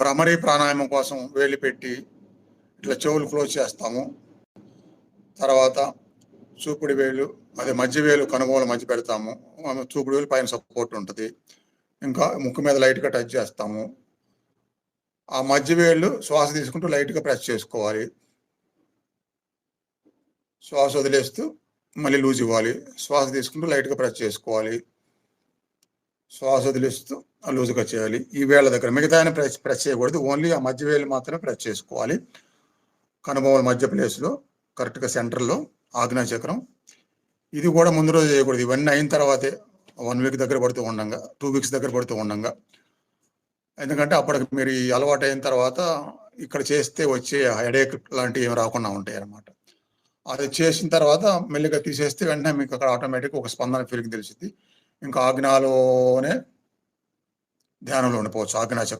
భ్రమరీ ప్రాణాయామం కోసం వేలు పెట్టి ఇట్లా చెవులు క్లోజ్ చేస్తాము. తర్వాత చూపుడు వేలు అదే మధ్య వేలు కనుగోలు మధ్య పెడతాము. చూపుడు వేలు పైన సపోర్ట్ ఉంటుంది. ఇంకా ముక్కు మీద లైట్గా టచ్ చేస్తాము. ఆ మధ్య వేళ్ళు శ్వాస తీసుకుంటూ లైట్గా ప్రెస్ చేసుకోవాలి. శ్వాస వదిలేస్తూ మళ్ళీ లూజ్ ఇవ్వాలి. శ్వాస తీసుకుంటూ లైట్గా ప్రెస్ చేసుకోవాలి. శ్వాస వదిలేస్తూ లూజుగా చేయాలి. ఈ వేళ్ళ దగ్గర మిగతా ప్రెస్ ప్రెస్ చేయకూడదు. ఓన్లీ ఆ మధ్య వేలు మాత్రమే ప్రెస్ చేసుకోవాలి. కనుబొమ్మల మధ్య ప్లేస్లో కరెక్ట్గా సెంటర్లో ఆగ్నేయ చక్రం. ఇది కూడా ముందు రోజు చేయకూడదు. ఇవన్నీ అయిన తర్వాతే వన్ వీక్ దగ్గర పడుతూ ఉండంగా టూ వీక్స్ దగ్గర పడుతూ ఉండంగా. ఎందుకంటే అప్పటికి మీరు ఈ అలవాటు అయిన తర్వాత ఇక్కడ చేస్తే వచ్చే హెడేక్ లాంటివి ఏమి రాకుండా ఉంటాయి అన్నమాట. అది చేసిన తర్వాత మెల్లిగా తీసేస్తే వెంటనే మీకు అక్కడ ఆటోమేటిక్ ఒక స్పందన ఫీలింగ్ తెలిసింది ఇంకా ఆజ్ఞలోనే ధ్యానంలో ఉండిపోవచ్చు. ఆజ్ఞా